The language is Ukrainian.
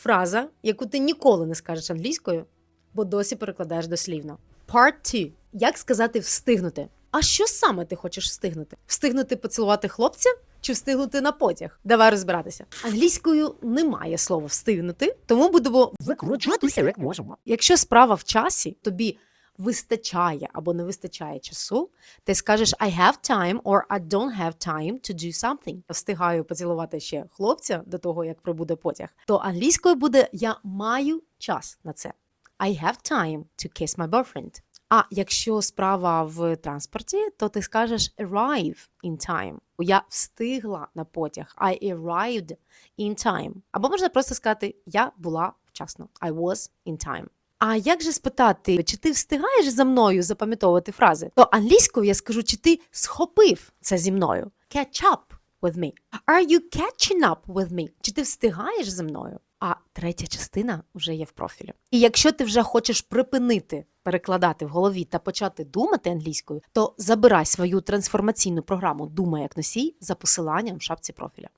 Фраза, яку ти ніколи не скажеш англійською, бо досі перекладаєш дослівно. Part 2. Як сказати встигнути? А що саме ти хочеш встигнути? Встигнути поцілувати хлопця чи встигнути на потяг? Давай розбиратися. Англійською немає слова встигнути, тому будемо Викручуватися як можемо. Якщо справа в часі, тобі вистачає або не вистачає часу, ти скажеш I have time or I don't have time to do something. Встигаю поцілувати ще хлопця до того, як прибуде потяг. То англійською буде я маю час на це. I have time to kiss my boyfriend. А якщо справа в транспорті, то ти скажеш arrive in time. Я встигла на потяг. I arrived in time. Або можна просто сказати я була вчасно. I was in time. А як же спитати, чи ти встигаєш за мною запам'ятовувати фрази? То англійською я скажу, чи ти схопив це зі мною? Catch up with me. Are you catching up with me? Чи ти встигаєш зі мною? А третя частина вже є в профілі. І якщо ти вже хочеш припинити перекладати в голові та почати думати англійською, то забирай свою трансформаційну програму Думай як носій за посиланням в шапці профіля.